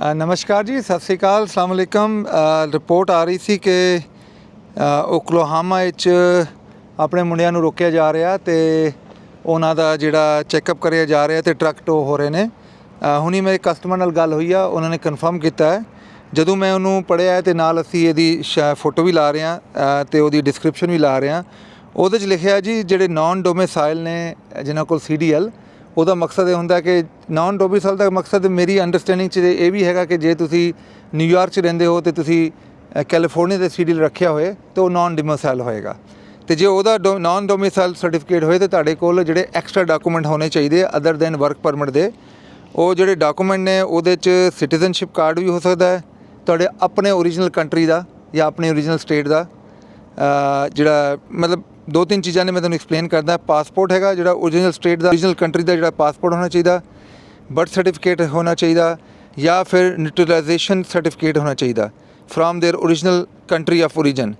ਨਮਸਕਾਰ ਜੀ ਸਤਿ ਸ੍ਰੀ ਅਕਾਲ ਅਸਲਾਮ ਅਲੈਕਮ। ਰਿਪੋਰਟ ਆ ਰਹੀ ਸੀ ਕਿ ਅ, ਓਕਲਾਹਾਮਾ ਵਿੱਚ ਆਪਣੇ ਮੁੰਡਿਆਂ ਨੂੰ ਰੋਕਿਆ ਜਾ ਰਿਹਾ ਤੇ ਉਹਨਾਂ ਦਾ ਜਿਹੜਾ ਚੈੱਕਅਪ ਕਰਿਆ ਜਾ ਰਿਹਾ ਤੇ ਟਰੱਕ ਟੋ ਹੋ ਰਹੇ ਨੇ। ਹੁਣੀ ਮੇਰੇ ਕਸਟਮਰ ਨਾਲ ਗੱਲ ਹੋਈ ਆ ਉਹਨਾਂ ਨੇ ਕਨਫਰਮ ਕੀਤਾ ਹੈ। ਜਦੋਂ ਮੈਂ ਉਹਨੂੰ ਪੜਿਆ ਤੇ ਨਾਲ ਅਸੀਂ ਇਹਦੀ ਫੋਟੋ ਵੀ ਲਾ ਰਹੇ ਹਾਂ ਤੇ ਉਹਦੀ ਡਿਸਕ੍ਰਿਪਸ਼ਨ ਵੀ ਲਾ ਰਹੇ ਹਾਂ। ਉਹਦੇ 'ਚ ਲਿਖਿਆ ਜੀ ਜਿਹੜੇ ਨਾਨ ਡੋਮਿਸਾਈਲ ਨੇ ਜਿਨ੍ਹਾਂ ਕੋਲ ਸੀਡੀਐਲ ਉਹਦਾ ਮਕਸਦ ਇਹ ਹੁੰਦਾ ਕਿ ਨਾਨ ਡੋਮਿਸਾਈਲ ਦਾ ਮਕਸਦ ਮੇਰੀ ਅੰਡਰਸਟੈਂਡਿੰਗ 'ਚ ਇਹ ਵੀ ਹੈਗਾ ਕਿ ਜੇ ਤੁਸੀਂ ਨਿਊਯਾਰਕ 'ਚ ਰਹਿੰਦੇ ਹੋ ਤੇ ਤੁਸੀਂ ਅ, ਕੈਲੀਫੋਰਨੀਆ ਦੇ ਸੀਡੀਐਲ ਰੱਖਿਆ ਹੋਏ ਤੇ ਉਹ ਨਾਨ ਡੋਮਿਸਾਈਲ ਹੋਏਗਾ। ਤੇ ਜੇ ਉਹਦਾ ਨਾਨ ਡੋਮਿਸਾਈਲ ਸਰਟੀਫਿਕੇਟ ਹੋਏ ਤੇ ਤੁਹਾਡੇ ਕੋਲ ਜਿਹੜੇ ਐਕਸਟਰਾ ਡਾਕੂਮੈਂਟ ਹੋਣੇ ਚਾਹੀਦੇ ਅਦਰ ਦੈਨ ਵਰਕ ਪਰਮਿਟ ਦੇ। ਉਹ ਜਿਹੜੇ ਡਾਕੂਮੈਂਟ ਨੇ ਉਹਦੇ 'ਚ ਸਿਟੀਜ਼ਨਸ਼ਿਪ ਕਾਰਡ ਵੀ ਹੋ ਸਕਦਾ ਹੈ ਤੁਹਾਡੇ ਆਪਣੇ ਓਰੀਜਨਲ ਕੰਟਰੀ ਦਾ ਜਾਂ ਆਪਣੇ ਓਰੀਜਨਲ ਸਟੇਟ ਦਾ ਜਿਹੜਾ ਮਤਲਬ ਦੋ ਤਿੰਨ ਚੀਜ਼ਾਂ ਨੇ ਮੈਂ ਤੁਹਾਨੂੰ ਐਕਸਪਲੇਨ ਕਰਦਾ ਪਾਸਪੋਰਟ ਹੈਗਾ ਜਿਹੜਾ ਓਰੀਜਨਲ ਸਟੇਟ ਦਾ ਓਰੀਜਨਲ ਕੰਟਰੀ ਦਾ ਜਿਹੜਾ ਪਾਸਪੋਰਟ ਹੋਣਾ ਚਾਹੀਦਾ ਬਰਥ ਸਰਟੀਫਿਕੇਟ ਹੋਣਾ ਚਾਹੀਦਾ ਜਾਂ ਫਿਰ ਨਿਊਟਰਲਾਈਜੇਸ਼ਨ ਸਰਟੀਫਿਕੇਟ ਹੋਣਾ ਚਾਹੀਦਾ from there original country of origin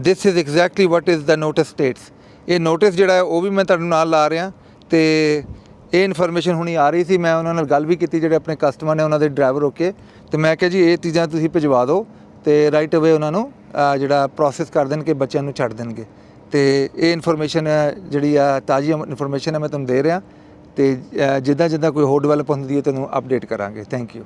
this is exactly what is the notice status ਇਹ ਨੋਟਿਸ ਜਿਹੜਾ ਹੈ ਉਹ ਵੀ ਮੈਂ ਤੁਹਾਨੂੰ ਨਾਲ ਲਾ ਰਿਹਾ ਤੇ ਇਹ ਇਨਫੋਰਮੇਸ਼ਨ ਹੁਣੀ ਆ ਰਹੀ ਸੀ ਮੈਂ ਉਹਨਾਂ ਨਾਲ ਗੱਲ ਵੀ ਕੀਤੀ ਜਿਹੜੇ ਆਪਣੇ ਕਸਟਮਰ ਨੇ ਉਹਨਾਂ ਦੇ ਡਰਾਈਵਰ ਰੋਕੇ ਤੇ ਮੈਂ ਕਿਹਾ ਜੀ ਇਹ ਚੀਜ਼ਾਂ ਤੁਸੀਂ ਭਿਜਵਾ ਦਿਓ ਤੇ ਰਾਈਟ ਅਵੇ ਉਹਨਾਂ ਨੂੰ ਅ, ਜਿਹੜਾ ਪ੍ਰੋਸੈਸ ਕਰ ਦੇਣਗੇ, ਬੱਚਿਆਂ ਨੂੰ ਛੱਡ ਦੇਣਗੇ। ਤੇ ਇਹ ਇਨਫੋਰਮੇਸ਼ਨ ਜਿਹੜੀ ਆ, ਤਾਜ਼ੀ ਇਨਫੋਰਮੇਸ਼ਨ ਹੈ ਮੈਂ ਤੁਹਾਨੂੰ ਦੇ ਰਿਹਾ। ਤੇ ਜਿੱਦਾਂ ਜਿੱਦਾਂ ਕੋਈ ਹੋਰ ਡਿਵੈਲਪ ਹੁੰਦੀ ਹੈ, ਤੁਹਾਨੂੰ ਅਪਡੇਟ ਕਰਾਂਗੇ। Thank you